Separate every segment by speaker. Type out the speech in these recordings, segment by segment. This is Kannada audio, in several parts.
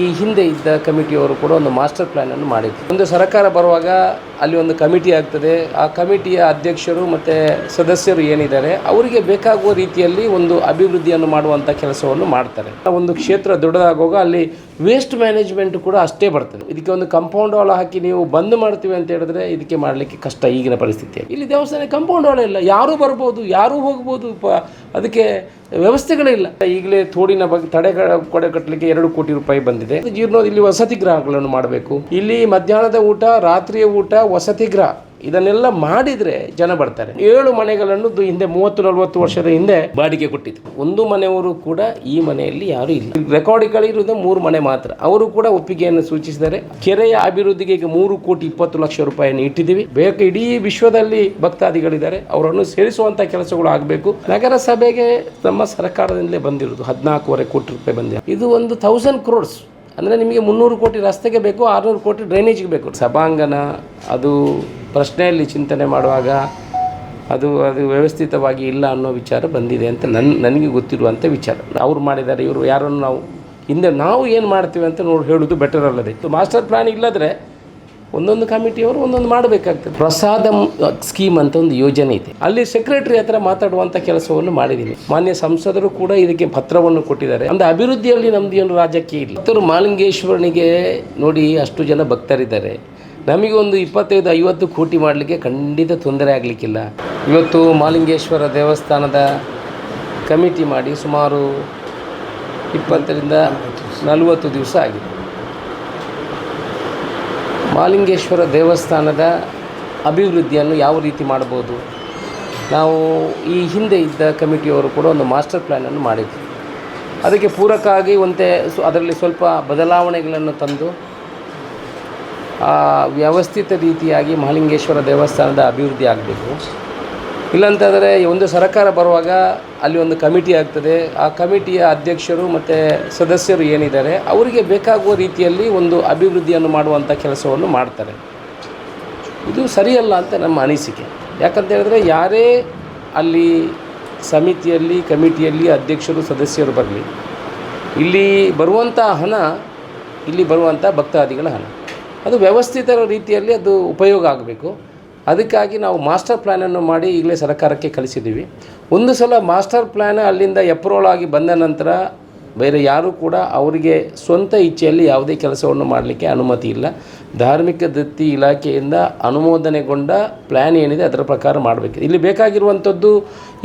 Speaker 1: ಈ ಹಿಂದೆ ಇದ್ದ ಕಮಿಟಿಯವರು ಕೂಡ ಒಂದು ಮಾಸ್ಟರ್ ಪ್ಲಾನ್ ಅನ್ನು ಮಾಡಿದ್ರು. ಒಂದು ಸರ್ಕಾರ ಬರುವಾಗ ಅಲ್ಲಿ ಒಂದು ಕಮಿಟಿ ಆಗ್ತದೆ. ಆ ಕಮಿಟಿಯ ಅಧ್ಯಕ್ಷರು ಮತ್ತು ಸದಸ್ಯರು ಏನಿದ್ದಾರೆ, ಅವರಿಗೆ ಬೇಕಾಗುವ ರೀತಿಯಲ್ಲಿ ಒಂದು ಅಭಿವೃದ್ಧಿಯನ್ನು ಮಾಡುವಂಥ ಕೆಲಸವನ್ನು ಮಾಡ್ತಾರೆ. ಒಂದು ಕ್ಷೇತ್ರ ದೊಡ್ಡದಾಗುವಾಗ ಅಲ್ಲಿ ವೇಸ್ಟ್ ಮ್ಯಾನೇಜ್ಮೆಂಟ್ ಕೂಡ ಅಷ್ಟೇ ಬರ್ತದೆ. ಇದಕ್ಕೆ ಒಂದು ಕಂಪೌಂಡ್ ಹಾಕಿ ನೀವು ಬಂದ್ ಮಾಡ್ತೀವಿ ಅಂತ ಹೇಳಿದ್ರೆ ಇದಕ್ಕೆ ಮಾಡಲಿಕ್ಕೆ ಕಷ್ಟ ಈಗಿನ ಪರಿಸ್ಥಿತಿ. ಇಲ್ಲಿ ದೇವಸ್ಥಾನ ಕಂಪೌಂಡ್ ಇಲ್ಲ. ಯಾರೂ ಬರ್ಬೋದು, ಯಾರೂ ಹೋಗ್ಬೋದು ಅದಕ್ಕೆ ವ್ಯವಸ್ಥೆಗಳಿಲ್ಲ. ಈಗಲೇ ತೋಡಿನ ಬಗ್ಗೆ ತಡೆ ಕೊಡೆ ಕಟ್ಟಲಿಕ್ಕೆ ಎರಡು ಕೋಟಿ ರೂಪಾಯಿ ಬಂದಿದೆ. ಜೀರ್ಣ ಇಲ್ಲಿ ವಸತಿ ಗ್ರಹಗಳನ್ನು ಮಾಡಬೇಕು. ಇಲ್ಲಿ ಮಧ್ಯಾಹ್ನದ ಊಟ, ರಾತ್ರಿಯ ಊಟ ವಸತಿ ಗೃಹ, ಇದನ್ನೆಲ್ಲ ಮಾಡಿದ್ರೆ ಜನ ಬರ್ತಾರೆ. ಏಳು ಮನೆಗಳನ್ನು ಹಿಂದೆ ಮೂವತ್ತು, ನಲವತ್ತು ವರ್ಷದ ಹಿಂದೆ ಬಾಡಿಗೆ ಕೊಟ್ಟಿತ್ತು ಒಂದು ಮನೆಯವರು ಕೂಡ ಈ ಮನೆಯಲ್ಲಿ ಯಾರು ಇಲ್ಲ. ರೆಕಾರ್ಡ್ಗಳಿರುವುದು ಮೂರು ಮನೆ ಮಾತ್ರ. ಅವರು ಕೂಡ ಒಪ್ಪಿಗೆಯನ್ನು ಸೂಚಿಸಿದರೆ ಕೆರೆಯ ಅಭಿವೃದ್ಧಿಗೆ ಈಗ ಮೂರು ಕೋಟಿ ಇಪ್ಪತ್ತು ಲಕ್ಷ ರೂಪಾಯಿಯನ್ನು ಇಟ್ಟಿದ್ದೀವಿ. ಬೇಕು ಇಡೀ ವಿಶ್ವದಲ್ಲಿ ಭಕ್ತಾದಿಗಳಿದ್ದಾರೆ. ಅವರನ್ನು ಸೇರಿಸುವಂತ ಕೆಲಸಗಳು ಆಗಬೇಕು. ನಗರಸಭೆಗೆ ನಮ್ಮ ಸರ್ಕಾರದಿಂದಲೇ ಬಂದಿರೋದು ಹದಿನಾಲ್ಕೂವರೆ ಕೋಟಿ ರೂಪಾಯಿ ಬಂದಿದೆ. ಇದು ಒಂದು ಥೌಸಂಡ್ ಕ್ರೋಡ್ಸ್ ಅಂದರೆ ನಿಮಗೆ ಮುನ್ನೂರು ಕೋಟಿ ರಸ್ತೆಗೆ ಬೇಕು, ಆರುನೂರು ಕೋಟಿ ಡ್ರೈನೇಜ್ಗೆ ಬೇಕು. ಸಭಾಂಗಣ, ಅದು ಪ್ರಶ್ನೆಯಲ್ಲಿ ಚಿಂತನೆ ಮಾಡುವಾಗ ಅದು ಅದು ವ್ಯವಸ್ಥಿತವಾಗಿ ಇಲ್ಲ ಅನ್ನೋ ವಿಚಾರ ಬಂದಿದೆ ಅಂತ ನನ್ನ ನನಗೆ ಗೊತ್ತಿರುವಂಥ ವಿಚಾರ. ಅವ್ರು ಮಾಡಿದ್ದಾರೆ, ಇವರು ಯಾರನ್ನು ನಾವು ಹಿಂದೆ ನಾವು ಏನು ಮಾಡ್ತೀವಿ ಅಂತ ನೋಡಿ ಹೇಳೋದು ಬೆಟರ್ ಅಲ್ಲದೆ. ಮಾಸ್ಟರ್ ಪ್ಲ್ಯಾನ್ ಇಲ್ಲದ್ರೆ ಒಂದೊಂದು ಕಮಿಟಿಯವರು ಒಂದೊಂದು ಮಾಡಬೇಕಾಗ್ತದೆ. ಪ್ರಸಾದ ಸ್ಕೀಮ್ ಅಂತ ಒಂದು ಯೋಜನೆ ಇದೆ. ಅಲ್ಲಿ ಸೆಕ್ರೆಟರಿ ಹತ್ರ ಮಾತಾಡುವಂಥ ಕೆಲಸವನ್ನು ಮಾಡಿದ್ದೀನಿ ಮಾನ್ಯ ಸಂಸದರು ಕೂಡ ಇದಕ್ಕೆ ಪತ್ರವನ್ನು ಕೊಟ್ಟಿದ್ದಾರೆ. ಅಂದ್ರೆ ಅಭಿವೃದ್ಧಿಯಲ್ಲಿ ನಮ್ದು ಏನು ರಾಜಕೀಯ ಇಲ್ಲ. ಭಕ್ತರು ಮಾಲಿಂಗೇಶ್ವರನಿಗೆ ನೋಡಿ ಅಷ್ಟು ಜನ ಭಕ್ತರಿದ್ದಾರೆ. ನಮಗೆ ಒಂದು ಇಪ್ಪತ್ತೈದು, ಐವತ್ತು ಕೋಟಿ ಮಾಡಲಿಕ್ಕೆ ಖಂಡಿತ ತೊಂದರೆ ಆಗಲಿಕ್ಕಿಲ್ಲ. ಇವತ್ತು ಮಾಲಿಂಗೇಶ್ವರ ದೇವಸ್ಥಾನದ ಕಮಿಟಿ ಮಾಡಿ ಸುಮಾರು ಇಪ್ಪತ್ತರಿಂದ ನಲವತ್ತು ದಿವಸ ಆಗಿದೆ. ಮಾಲಿಂಗೇಶ್ವರ ದೇವಸ್ಥಾನದ ಅಭಿವೃದ್ಧಿಯನ್ನು ಯಾವ ರೀತಿ ಮಾಡ್ಬೋದು? ನಾವು ಈ ಹಿಂದೆ ಇದ್ದ ಕಮಿಟಿಯವರು ಕೂಡ ಒಂದು ಮಾಸ್ಟರ್ ಪ್ಲ್ಯಾನನ್ನು ಮಾಡಿದ್ವಿ ಅದಕ್ಕೆ ಪೂರಕವಾಗಿ ಒಂತೆ ಸು- ಅದರಲ್ಲಿ ಸ್ವಲ್ಪ ಬದಲಾವಣೆಗಳನ್ನು ತಂದು ಆ, ವ್ಯವಸ್ಥಿತ ರೀತಿಯಾಗಿ ಮಹಾಲಿಂಗೇಶ್ವರ ದೇವಸ್ಥಾನದ ಅಭಿವೃದ್ಧಿ ಆಗಬೇಕು. ಇಲ್ಲಂತಂದರೆ ಒಂದು ಸರ್ಕಾರ ಬರುವಾಗ ಅಲ್ಲಿ ಒಂದು ಕಮಿಟಿ ಆಗ್ತದೆ. ಆ ಕಮಿಟಿಯ ಅಧ್ಯಕ್ಷರು ಮತ್ತು ಸದಸ್ಯರು ಏನಿದ್ದಾರೆ, ಅವರಿಗೆ ಬೇಕಾಗುವ ರೀತಿಯಲ್ಲಿ ಒಂದು ಅಭಿವೃದ್ಧಿಯನ್ನು ಮಾಡುವಂಥ ಕೆಲಸವನ್ನು ಮಾಡ್ತಾರೆ. ಇದು ಸರಿಯಲ್ಲ ಅಂತ ನಮ್ಮ ಅನಿಸಿಕೆ. ಯಾಕಂತ ಹೇಳಿದ್ರೆ ಯಾರೇ ಅಲ್ಲಿ ಸಮಿತಿಯಲ್ಲಿ, ಕಮಿಟಿಯಲ್ಲಿ ಅಧ್ಯಕ್ಷರು, ಸದಸ್ಯರು ಬರಲಿ, ಇಲ್ಲಿ ಬರುವಂಥ ಹಣ, ಇಲ್ಲಿ ಬರುವಂಥ ಭಕ್ತಾದಿಗಳ ಹಣ. ಅದು ವ್ಯವಸ್ಥಿತ ರೀತಿಯಲ್ಲಿ ಅದು ಉಪಯೋಗ ಆಗಬೇಕು. ಅದಕ್ಕಾಗಿ ನಾವು ಮಾಸ್ಟರ್ ಪ್ಲ್ಯಾನನ್ನು ಮಾಡಿ ಈಗಲೇ ಸರ್ಕಾರಕ್ಕೆ ಕಳಿಸಿದ್ದೀವಿ. ಒಂದು ಸಲ ಮಾಸ್ಟರ್ ಪ್ಲ್ಯಾನ್ ಅಲ್ಲಿಂದ ಎಪ್ರೂವಲ್ ಆಗಿ ಬಂದ ನಂತರ ಬೇರೆ ಯಾರೂ ಕೂಡ ಅವರಿಗೆ ಸ್ವಂತ ಇಚ್ಛೆಯಲ್ಲಿ ಯಾವುದೇ ಕೆಲಸವನ್ನು ಮಾಡಲಿಕ್ಕೆ ಅನುಮತಿ ಇಲ್ಲ. ಧಾರ್ಮಿಕ ದತ್ತಿ ಇಲಾಖೆಯಿಂದ ಅನುಮೋದನೆಗೊಂಡ ಪ್ಲ್ಯಾನ್ ಏನಿದೆ ಅದರ ಪ್ರಕಾರ ಮಾಡಬೇಕು. ಇಲ್ಲಿ ಬೇಕಾಗಿರುವಂಥದ್ದು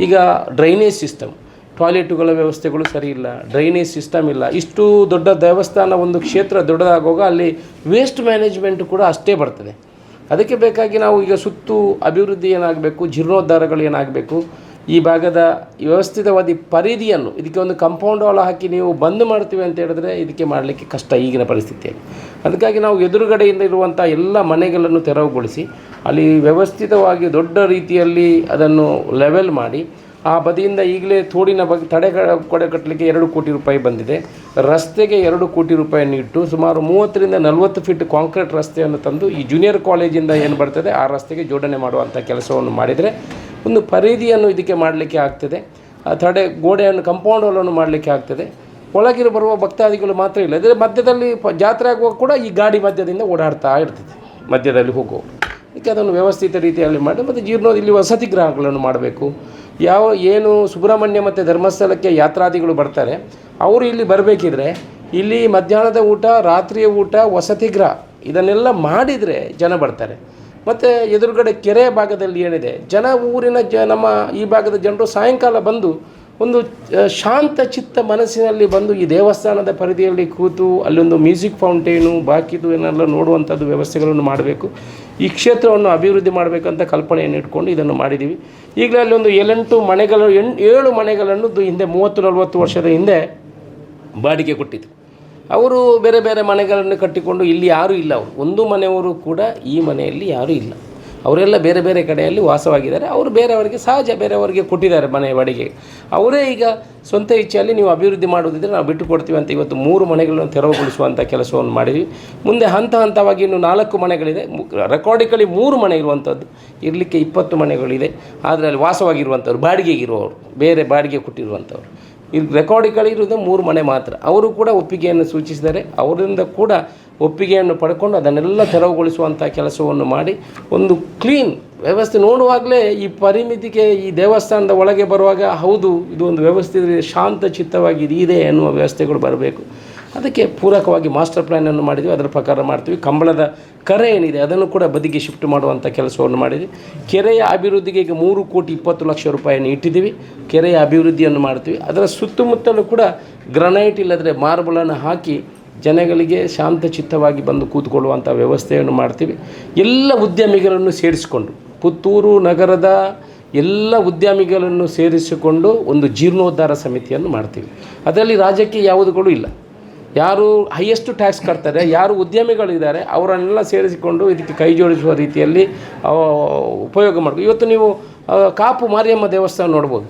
Speaker 1: ಈಗ ಡ್ರೈನೇಜ್ ಸಿಸ್ಟಮ್. ಟಾಯ್ಲೆಟುಗಳ ವ್ಯವಸ್ಥೆಗಳು ಸರಿ ಇಲ್ಲ, ಡ್ರೈನೇಜ್ ಸಿಸ್ಟಮ್ ಇಲ್ಲ. ಇಷ್ಟು ದೊಡ್ಡ ದೇವಸ್ಥಾನ ಒಂದು ಕ್ಷೇತ್ರ ದೊಡ್ಡದಾಗುವಾಗ ಅಲ್ಲಿ ವೇಸ್ಟ್ ಮ್ಯಾನೇಜ್ಮೆಂಟ್ ಕೂಡ ಅಷ್ಟೇ ಬರ್ತದೆ. ಅದಕ್ಕೆ ಬೇಕಾಗಿ ನಾವು ಈಗ ಸುತ್ತು ಅಭಿವೃದ್ಧಿ ಏನಾಗಬೇಕು, ಜೀರ್ಣೋದ್ಧಾರಗಳು ಏನಾಗಬೇಕು, ಈ ಭಾಗದ ವ್ಯವಸ್ಥಿತವಾದ ಪರಿಧಿಯನ್ನು, ಇದಕ್ಕೆ ಒಂದು ಕಂಪೌಂಡ್ ವಾಲ್ ಹಾಕಿ ನೀವು ಬಂದ್ ಮಾಡ್ತೀವಿ ಅಂತ ಹೇಳಿದ್ರೆ ಇದಕ್ಕೆ ಮಾಡಲಿಕ್ಕೆ ಕಷ್ಟ ಈಗಿನ ಪರಿಸ್ಥಿತಿಯಲ್ಲಿ. ಅದಕ್ಕಾಗಿ ನಾವು ಎದುರುಗಡೆಯಿಂದ ಇರುವಂಥ ಎಲ್ಲ ಮನೆಗಳನ್ನು ತೆರವುಗೊಳಿಸಿ, ಅಲ್ಲಿ ವ್ಯವಸ್ಥಿತವಾಗಿ ದೊಡ್ಡ ರೀತಿಯಲ್ಲಿ ಅದನ್ನು ಲೆವೆಲ್ ಮಾಡಿ ಆ ಬದಿಯಿಂದ ಈಗಲೇ ತೋಡಿನ ಬಗ್ಗೆ ತಡೆ ಕೊಡೆ ಕಟ್ಟಲಿಕ್ಕೆ ಎರಡು ಕೋಟಿ ರೂಪಾಯಿ ಬಂದಿದೆ. ರಸ್ತೆಗೆ ಎರಡು ಕೋಟಿ ರೂಪಾಯಿಯನ್ನು ಇಟ್ಟು ಸುಮಾರು ಮೂವತ್ತರಿಂದ ನಲವತ್ತು ಫೀಟ್ ಕಾಂಕ್ರೀಟ್ ರಸ್ತೆಯನ್ನು ತಂದು ಈ ಜೂನಿಯರ್ ಕಾಲೇಜಿಂದ ಏನು ಬರ್ತದೆ, ಆ ರಸ್ತೆಗೆ ಜೋಡಣೆ ಮಾಡುವಂಥ ಕೆಲಸವನ್ನು ಮಾಡಿದರೆ ಒಂದು ಪರಿಧಿಯನ್ನು ಇದಕ್ಕೆ ಮಾಡಲಿಕ್ಕೆ ಆಗ್ತದೆ. ತಡೆ ಗೋಡೆಯನ್ನು ಕಂಪೌಂಡ್ ವಾಲನ್ನು ಮಾಡಲಿಕ್ಕೆ ಆಗ್ತದೆ. ಒಳಗಿರು ಬರುವ ಭಕ್ತಾದಿಗಳು ಮಾತ್ರ ಇಲ್ಲ. ಇದರ ಮಧ್ಯದಲ್ಲಿ ಜಾತ್ರೆ ಆಗುವಾಗ ಕೂಡ ಈ ಗಾಡಿ ಮಧ್ಯದಿಂದ ಓಡಾಡ್ತಾ ಇರ್ತದೆ. ಮಧ್ಯದಲ್ಲಿ ಹೋಗುವ ಅದಕ್ಕೆ ಅದನ್ನು ವ್ಯವಸ್ಥಿತ ರೀತಿಯಲ್ಲಿ ಮಾಡಿ ಮತ್ತು ಜೀರ್ಣೋ ಇಲ್ಲಿ ವಸತಿ ಗ್ರಹಗಳನ್ನು ಮಾಡಬೇಕು. ಯಾವ ಏನು ಸುಬ್ರಹ್ಮಣ್ಯ ಮತ್ತು ಧರ್ಮಸ್ಥಳಕ್ಕೆ ಯಾತ್ರಾದಿಗಳು ಬರ್ತಾರೆ, ಅವರು ಇಲ್ಲಿ ಬರಬೇಕಿದ್ರೆ ಇಲ್ಲಿ ಮಧ್ಯಾಹ್ನದ ಊಟ, ರಾತ್ರಿಯ ಊಟ, ವಸತಿ ಗೃಹ ಇದನ್ನೆಲ್ಲ ಮಾಡಿದರೆ ಜನ ಬರ್ತಾರೆ. ಮತ್ತು ಎದುರುಗಡೆ ಕೆರೆ ಭಾಗದಲ್ಲಿ ಏನಿದೆ, ಜನ ಊರಿನ ಜ ನಮ್ಮ ಈ ಭಾಗದ ಜನರು ಸಾಯಂಕಾಲ ಬಂದು ಒಂದು ಶಾಂತ ಚಿತ್ತ ಮನಸ್ಸಿನಲ್ಲಿ ಬಂದು ಈ ದೇವಸ್ಥಾನದ ಪರಿಧಿಯಲ್ಲಿ ಕೂತು ಅಲ್ಲೊಂದು ಮ್ಯೂಸಿಕ್ ಫೌಂಟೇನು, ಬಾಕಿದು ಏನೆಲ್ಲ ನೋಡುವಂಥದ್ದು ವ್ಯವಸ್ಥೆಗಳನ್ನು ಮಾಡಬೇಕು. ಈ ಕ್ಷೇತ್ರವನ್ನು ಅಭಿವೃದ್ಧಿ ಮಾಡಬೇಕಂತ ಕಲ್ಪನೆಯನ್ನು ಇಟ್ಕೊಂಡು ಇದನ್ನು ಮಾಡಿದ್ದೀವಿ. ಈಗಲೇ ಅಲ್ಲೊಂದು ಏಳೆಂಟು ಮನೆಗಳು ಎಣ್ ಏಳು ಮನೆಗಳನ್ನು ಹಿಂದೆ ಮೂವತ್ತು, ನಲವತ್ತು ವರ್ಷದ ಹಿಂದೆ ಬಾಡಿಗೆ ಕೊಟ್ಟಿತ್ತು ಅವರು ಬೇರೆ ಬೇರೆ ಮನೆಗಳನ್ನು ಕಟ್ಟಿಕೊಂಡು ಇಲ್ಲಿ ಯಾರೂ ಇಲ್ಲ. ಅವರು ಒಂದು ಮನೆಯವರು ಕೂಡ ಈ ಮನೆಯಲ್ಲಿ ಯಾರೂ ಇಲ್ಲ. ಅವರೆಲ್ಲ ಬೇರೆ ಬೇರೆ ಕಡೆಯಲ್ಲಿ ವಾಸವಾಗಿದ್ದಾರೆ. ಅವರು ಬೇರೆಯವರಿಗೆ ಸಹಜ ಬೇರೆಯವರಿಗೆ ಕೊಟ್ಟಿದ್ದಾರೆ ಮನೆ ಬಾಡಿಗೆ. ಅವರೇ ಈಗ ಸ್ವಂತ ಇಚ್ಛೆಯಲ್ಲಿ ನೀವು ಅಭಿವೃದ್ಧಿ ಮಾಡೋದಿದ್ರೆ ನಾವು ಬಿಟ್ಟು ಕೊಡ್ತೀವಿ ಅಂತ ಇವತ್ತು ಮೂರು ಮನೆಗಳನ್ನು ತೆರವುಗೊಳಿಸುವಂಥ ಕೆಲಸವನ್ನು ಮಾಡಿದ್ವಿ. ಮುಂದೆ ಹಂತ ಹಂತವಾಗಿ ಇನ್ನು ನಾಲ್ಕು ಮನೆಗಳಿದೆ. ರೆಕಾರ್ಡಿಕಲಿ ಮೂರು ಮನೆ ಇರುವಂಥದ್ದು ಇರಲಿಕ್ಕೆ ಇಪ್ಪತ್ತು ಮನೆಗಳಿದೆ. ಆದರೆ ಅಲ್ಲಿ ವಾಸವಾಗಿರುವಂಥವ್ರು ಬಾಡಿಗೆಗಿರುವವರು ಬೇರೆ ಬಾಡಿಗೆ ಕೊಟ್ಟಿರುವಂಥವ್ರು ಇಲ್ಲಿ ರೆಕಾರ್ಡಿಗಳಿರೋದು ಮೂರು ಮನೆ ಮಾತ್ರ. ಅವರು ಕೂಡ ಒಪ್ಪಿಗೆಯನ್ನು ಸೂಚಿಸಿದರೆ ಅವರಿಂದ ಕೂಡ ಒಪ್ಪಿಗೆಯನ್ನು ಪಡ್ಕೊಂಡು ಅದನ್ನೆಲ್ಲ ತೆರವುಗೊಳಿಸುವಂಥ ಕೆಲಸವನ್ನು ಮಾಡಿ ಒಂದು ಕ್ಲೀನ್ ವ್ಯವಸ್ಥೆ ನೋಡುವಾಗಲೇ ಈ ಪರಿಮಿತಿಗೆ ಈ ದೇವಸ್ಥಾನದ ಒಳಗೆ ಬರುವಾಗ ಹೌದು, ಇದು ಒಂದು ವ್ಯವಸ್ಥೆ ಶಾಂತ ಚಿತ್ತವಾಗಿ ಇದೆ ಎನ್ನುವ ವ್ಯವಸ್ಥೆಗಳು ಬರಬೇಕು. ಅದಕ್ಕೆ ಪೂರಕವಾಗಿ ಮಾಸ್ಟರ್ ಪ್ಲ್ಯಾನನ್ನು ಮಾಡಿದ್ವಿ, ಅದರ ಪ್ರಕಾರ ಮಾಡ್ತೀವಿ. ಕಂಬಳದ ಕರೆ ಏನಿದೆ, ಅದನ್ನು ಕೂಡ ಬದಿಗೆ ಶಿಫ್ಟ್ ಮಾಡುವಂಥ ಕೆಲಸವನ್ನು ಮಾಡಿದ್ವಿ. ಕೆರೆಯ ಅಭಿವೃದ್ಧಿಗೆ ಈಗ ಮೂರು ಕೋಟಿ ಇಪ್ಪತ್ತು ಲಕ್ಷ ರೂಪಾಯಿಯನ್ನು ಇಟ್ಟಿದ್ದೀವಿ. ಕೆರೆಯ ಅಭಿವೃದ್ಧಿಯನ್ನು ಮಾಡ್ತೀವಿ. ಅದರ ಸುತ್ತಮುತ್ತಲೂ ಕೂಡ ಗ್ರನೈಟ್ ಇಲ್ಲದ್ರೆ ಮಾರ್ಬಲನ್ನು ಹಾಕಿ ಜನಗಳಿಗೆ ಶಾಂತ ಚಿತ್ತವಾಗಿ ಬಂದು ಕೂತ್ಕೊಳ್ಳುವಂಥ ವ್ಯವಸ್ಥೆಯನ್ನು ಮಾಡ್ತೀವಿ. ಎಲ್ಲ ಉದ್ಯಮಿಗಳನ್ನು ಸೇರಿಸಿಕೊಂಡು, ಪುತ್ತೂರು ನಗರದ ಎಲ್ಲ ಉದ್ಯಮಿಗಳನ್ನು ಸೇರಿಸಿಕೊಂಡು ಒಂದು ಜೀರ್ಣೋದ್ಧಾರ ಸಮಿತಿಯನ್ನು ಮಾಡ್ತೀವಿ. ಅದರಲ್ಲಿ ರಾಜ್ಯಕ್ಕೆ ಯಾವುದುಗಳು ಇಲ್ಲ. ಯಾರು ಹೈಯೆಸ್ಟ್ ಟ್ಯಾಕ್ಸ್ ಕಟ್ತಾರೆ, ಯಾರು ಉದ್ಯಮಿಗಳಿದ್ದಾರೆ, ಅವರನ್ನೆಲ್ಲ ಸೇರಿಸಿಕೊಂಡು ಇದಕ್ಕೆ ಕೈ ಜೋಡಿಸುವ ರೀತಿಯಲ್ಲಿ ಉಪಯೋಗ ಮಾಡಬೇಕು. ಇವತ್ತು ನೀವು ಕಾಪು ಮಾರಿಯಮ್ಮ ದೇವಸ್ಥಾನ ನೋಡ್ಬೋದು.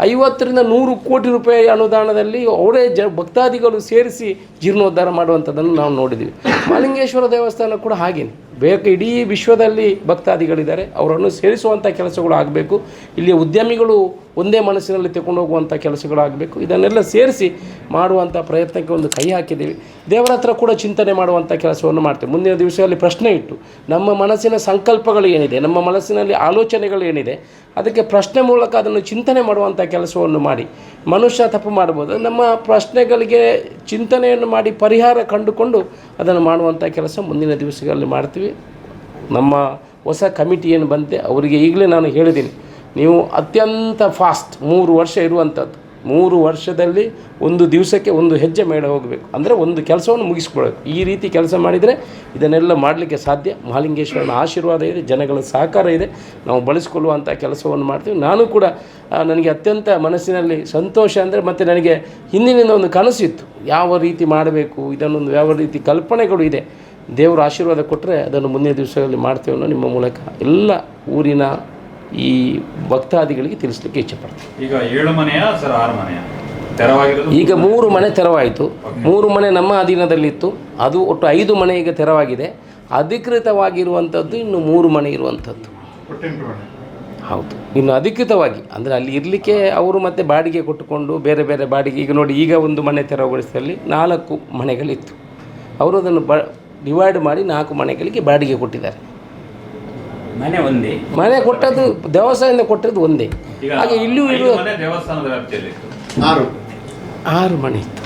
Speaker 1: ಐವತ್ತರಿಂದ ನೂರು ಕೋಟಿ ರೂಪಾಯಿ ಅನುದಾನದಲ್ಲಿ ಅವರೇ ಜ ಭಕ್ತಾದಿಗಳು ಸೇರಿಸಿ ಜೀರ್ಣೋದ್ಧಾರ ಮಾಡುವಂಥದ್ದನ್ನು ನಾವು ನೋಡಿದ್ದೀವಿ. ಮಾಲಿಂಗೇಶ್ವರ ದೇವಸ್ಥಾನ ಕೂಡ ಹಾಗೇನೆ. ಬೇಕು, ಇಡೀ ವಿಶ್ವದಲ್ಲಿ ಭಕ್ತಾದಿಗಳಿದ್ದಾರೆ, ಅವರನ್ನು ಸೇರಿಸುವಂಥ ಕೆಲಸಗಳು ಆಗಬೇಕು. ಇಲ್ಲಿಯ ಉದ್ಯಮಿಗಳು ಒಂದೇ ಮನಸ್ಸಿನಲ್ಲಿ ತಗೊಂಡು ಹೋಗುವಂಥ ಕೆಲಸಗಳಾಗಬೇಕು ಇದನ್ನೆಲ್ಲ ಸೇರಿಸಿ ಮಾಡುವಂಥ ಪ್ರಯತ್ನಕ್ಕೆ ಒಂದು ಕೈ ಹಾಕಿದ್ದೀವಿ. ದೇವರ ಹತ್ರ ಕೂಡ ಚಿಂತನೆ ಮಾಡುವಂಥ ಕೆಲಸವನ್ನು ಮಾಡ್ತೇವೆ. ಮುಂದಿನ ದಿವಸದಲ್ಲಿ ಪ್ರಶ್ನೆ ಇಟ್ಟು, ನಮ್ಮ ಮನಸ್ಸಿನ ಸಂಕಲ್ಪಗಳು ಏನಿದೆ, ನಮ್ಮ ಮನಸ್ಸಿನಲ್ಲಿ ಆಲೋಚನೆಗಳು ಏನಿದೆ, ಅದಕ್ಕೆ ಪ್ರಶ್ನೆ ಮೂಲಕ ಅದನ್ನು ಚಿಂತನೆ ಮಾಡುವಂಥ ಕೆಲಸವನ್ನು ಮಾಡಿ, ಮನುಷ್ಯ ತಪ್ಪು ಮಾಡ್ಬೋದು ನಮ್ಮ ಪ್ರಶ್ನೆಗಳಿಗೆ ಚಿಂತನೆಯನ್ನು ಮಾಡಿ ಪರಿಹಾರ ಕಂಡುಕೊಂಡು ಅದನ್ನು ಮಾಡುವಂಥ ಕೆಲಸ ಮುಂದಿನ ದಿವಸಗಳಲ್ಲಿ ಮಾಡ್ತೀವಿ. ನಮ್ಮ ಹೊಸ ಕಮಿಟಿ ಏನು ಬಂತೆ, ಅವರಿಗೆ ಈಗಲೇ ನಾನು ಹೇಳಿದ್ದೀನಿ, ನೀವು ಅತ್ಯಂತ ಫಾಸ್ಟ್ ಮೂರು ವರ್ಷ ಇರುವಂಥದ್ದು, ಮೂರು ವರ್ಷದಲ್ಲಿ ಒಂದು ದಿವಸಕ್ಕೆ ಒಂದು ಹೆಜ್ಜೆ ಮೇಡ ಹೋಗಬೇಕು. ಅಂದರೆ ಒಂದು ಕೆಲಸವನ್ನು ಮುಗಿಸ್ಕೊಳ್ಬೇಕು ಈ ರೀತಿ ಕೆಲಸ ಮಾಡಿದರೆ ಇದನ್ನೆಲ್ಲ ಮಾಡಲಿಕ್ಕೆ ಸಾಧ್ಯ. ಮಹಾಲಿಂಗೇಶ್ವರನ ಆಶೀರ್ವಾದ ಇದೆ, ಜನಗಳ ಸಹಕಾರ ಇದೆ. ನಾವು ಬಳಸಿಕೊಳ್ಳುವಂಥ ಕೆಲಸವನ್ನು ಮಾಡ್ತೀವಿ. ನಾನು ಕೂಡ ನನಗೆ ಅತ್ಯಂತ ಮನಸ್ಸಿನಲ್ಲಿ ಸಂತೋಷ ಅಂದರೆ ಮತ್ತು ನನಗೆ ಹಿಂದಿನಿಂದ ಒಂದು ಕನಸಿತ್ತು. ಯಾವ ರೀತಿ ಮಾಡಬೇಕು, ಇದನ್ನೊಂದು ಯಾವ ರೀತಿ ಕಲ್ಪನೆಗಳು ಇದೆ. ದೇವರ ಆಶೀರ್ವಾದ ಕೊಟ್ಟರೆ ಅದನ್ನು ಮುಂದಿನ ದಿವಸಗಳಲ್ಲಿ ಮಾಡ್ತೇವೆ ಅನ್ನೋ ನಿಮ್ಮ ಮೂಲಕ ಎಲ್ಲ ಊರಿನ ಈ ಭಕ್ತಾದಿಗಳಿಗೆ ತಿಳಿಸ್ಲಿಕ್ಕೆ ಇಚ್ಛೆಪಡ್ತೀನಿ
Speaker 2: ಈಗ ಏಳು ಮನೆಯ ಸರ್ ಆರು ಮನೆಯ? ತೆರವಾಗಿರೋದು
Speaker 1: ಈಗ ಮೂರು ಮನೆ ತೆರವಾಯಿತು. ಮೂರು ಮನೆ ನಮ್ಮ ಅಧೀನದಲ್ಲಿತ್ತು. ಅದು ಒಟ್ಟು ಐದು ಮನೆ ಈಗ ತೆರವಾಗಿದೆ. ಅಧಿಕೃತವಾಗಿರುವಂಥದ್ದು ಇನ್ನು ಮೂರು ಮನೆ ಇರುವಂಥದ್ದು. ಹೌದು. ಇನ್ನು ಅಧಿಕೃತವಾಗಿ ಅಂದರೆ ಅಲ್ಲಿ ಇರಲಿಕ್ಕೆ ಅವರು ಮತ್ತೆ ಬಾಡಿಗೆ ಕೊಟ್ಟುಕೊಂಡು ಬೇರೆ ಬೇರೆ ಬಾಡಿಗೆ. ಈಗ ನೋಡಿ ಈಗ ಒಂದು ಮನೆ ತೆರವುಗೊಳಿಸಿದಲ್ಲಿ ನಾಲ್ಕು ಮನೆಗಳಿತ್ತು. ಅವರು ಅದನ್ನು ಬ ಡಿವೈಡ್ ಮಾಡಿ ನಾಲ್ಕು ಮನೆಗಳಿಗೆ ಬಾಡಿಗೆ ಕೊಟ್ಟಿದ್ದಾರೆ.
Speaker 3: ಮನೆ ಒಂದೇ?
Speaker 1: ಮನೆ ಕೊಟ್ಟದ್ದು ದೇವಸ್ಥಾನದಿಂದ ಕೊಟ್ಟಿದ್ದು ಒಂದೇ.
Speaker 2: ಈಗ
Speaker 1: ಹಾಗೆ ಇಲ್ಲೂ ಇರುವ
Speaker 2: ದೇವಸ್ಥಾನದ ವ್ಯಾಪ್ತಿಯಲ್ಲಿ
Speaker 4: ಆರು.
Speaker 1: ಆರು ಮನೆ ಇತ್ತು.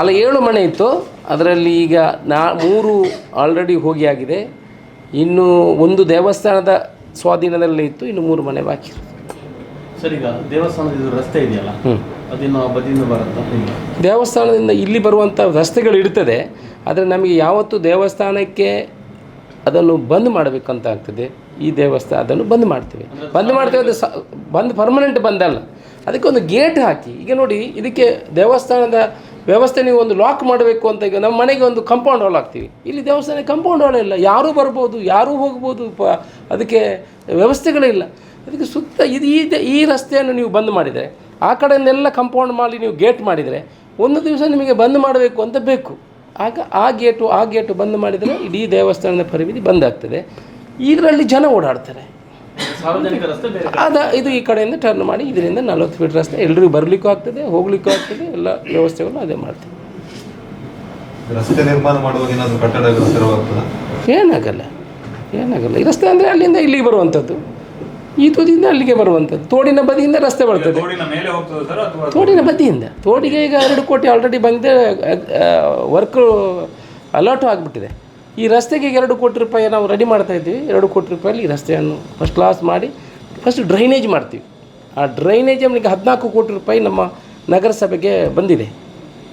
Speaker 1: ಅಲ್ಲ ಏಳು ಮನೆ ಇತ್ತು. ಅದರಲ್ಲಿ ಈಗ ನಾ ಮೂರು ಆಲ್ರೆಡಿ ಹೋಗಿ ಆಗಿದೆ. ಇನ್ನು ಒಂದು ದೇವಸ್ಥಾನದ ಸ್ವಾಧೀನದಲ್ಲೇ ಇತ್ತು ಇನ್ನು ಮೂರು ಮನೆ ಬಾಕಿ
Speaker 5: ಸರಿ ಈಗ ದೇವಸ್ಥಾನದ ಇದು ರಸ್ತೆ ಇದೆಯಲ್ಲ?
Speaker 1: ಹ್ಞೂ
Speaker 5: ಅದಿನ್ನು ಬದಿಯಿಂದ ಬರುತ್ತಾ?
Speaker 1: ದೇವಸ್ಥಾನದಿಂದ ಇಲ್ಲಿ ಬರುವಂಥ ರಸ್ತೆಗಳು ಇರ್ತದೆ. ಆದರೆ ನಮಗೆ ಯಾವತ್ತು ದೇವಸ್ಥಾನಕ್ಕೆ ಅದನ್ನು ಬಂದ್ ಮಾಡಬೇಕಂತ ಆಗ್ತದೆ. ಈ ದೇವಸ್ಥಾನ ಅದನ್ನು ಬಂದ್ ಮಾಡ್ತೇವೆ. ಬಂದ್ ಮಾಡ್ತೇವೆ ಅದು ಸ ಬಂದ್ ಪರ್ಮನೆಂಟ್ ಬಂದಲ್ಲ ಅದಕ್ಕೆ ಒಂದು ಗೇಟ್ ಹಾಕಿ. ಈಗ ನೋಡಿ ಇದಕ್ಕೆ ದೇವಸ್ಥಾನದ ವ್ಯವಸ್ಥೆ ನೀವು ಒಂದು ಲಾಕ್ ಮಾಡಬೇಕು ಅಂತ ಈಗ ನಮ್ಮ ಮನೆಗೆ ಒಂದು ಕಂಪೌಂಡ್ ಹಾಲ್ ಹಾಕ್ತೀವಿ. ಇಲ್ಲಿ ದೇವಸ್ಥಾನಕ್ಕೆ ಕಂಪೌಂಡ್ ಹಾಲ್ ಇಲ್ಲ. ಯಾರೂ ಬರ್ಬೋದು ಯಾರೂ ಹೋಗ್ಬೋದು ಪ ಅದಕ್ಕೆ ವ್ಯವಸ್ಥೆಗಳಿಲ್ಲ ಅದಕ್ಕೆ ಸುತ್ತ ಇದು ಈ ಈ ರಸ್ತೆಯನ್ನು ನೀವು ಬಂದ್ ಮಾಡಿದರೆ ಆ ಕಡೆಯಿಂದೆಲ್ಲ ಕಂಪೌಂಡ್ ಮಾಡಿ ನೀವು ಗೇಟ್ ಮಾಡಿದರೆ ಒಂದು ದಿವಸ ನಿಮಗೆ ಬಂದ್ ಮಾಡಬೇಕು ಅಂತ ಬೇಕು. ಆಗ ಆ ಗೇಟು ಆ ಗೇಟು ಬಂದ್ ಮಾಡಿದರೆ ಇಡೀ ದೇವಸ್ಥಾನದ ಪರಿಮಿತಿ ಬಂದಾಗ್ತದೆ. ಇದರಲ್ಲಿ ಜನ ಓಡಾಡ್ತಾರೆ.
Speaker 5: ಸಾರ್ವಜನಿಕ ರಸ್ತೆ ಬೇರೆ
Speaker 1: ಅದ ಇದು ಈ ಕಡೆಯಿಂದ ಟರ್ನ್ ಮಾಡಿ ಇದರಿಂದ ನಲವತ್ತು ಫೀಟ್ ರಸ್ತೆ. ಎಲ್ರಿಗೂ ಬರಲಿಕ್ಕೂ ಆಗ್ತದೆ ಹೋಗ್ಲಿಕ್ಕೂ ಆಗ್ತದೆ ಎಲ್ಲ ವ್ಯವಸ್ಥೆಗಳು ಅದೇ ಮಾಡ್ತೀವಿ.
Speaker 4: ರಸ್ತೆ ನಿರ್ಮಾಣ ಮಾಡುವಾಗ
Speaker 1: ಏನಾಗಲ್ಲ. ಏನಾಗಲ್ಲ. ಈ ರಸ್ತೆ ಅಂದರೆ ಅಲ್ಲಿಂದ ಇಲ್ಲಿಗೆ ಬರುವಂಥದ್ದು. ಈ ತುದಿಯಿಂದ ಅಲ್ಲಿಗೆ ಬರುವಂಥದ್ದು. ತೋಡಿನ ಬದಿಯಿಂದ ರಸ್ತೆ ಬರ್ತದೆ.
Speaker 2: ತೋಡಿನ
Speaker 1: ಬದಿಯಿಂದ. ತೋಡಿಗೆ ಈಗ ಎರಡು ಕೋಟಿ ಆಲ್ರೆಡಿ ಬಂದಿದೆ. ವರ್ಕ್ ಅಲರ್ಟು ಆಗಿಬಿಟ್ಟಿದೆ. ಈ ರಸ್ತೆಗೆ ಈಗ ಎರಡು ಕೋಟಿ ರೂಪಾಯಿ ನಾವು ರೆಡಿ ಮಾಡ್ತಾ ಇದ್ದೀವಿ. ಎರಡು ಕೋಟಿ ರೂಪಾಯಲ್ಲಿ ಈ ರಸ್ತೆಯನ್ನು ಫಸ್ಟ್ ಕ್ಲಾಸ್ ಮಾಡಿ ಫಸ್ಟ್ ಡ್ರೈನೇಜ್ ಮಾಡ್ತೀವಿ. ಆ ಡ್ರೈನೇಜ್ ನಮಗೆ ಹದಿನಾಲ್ಕು ಕೋಟಿ ರೂಪಾಯಿ ನಮ್ಮ ನಗರಸಭೆಗೆ ಬಂದಿದೆ.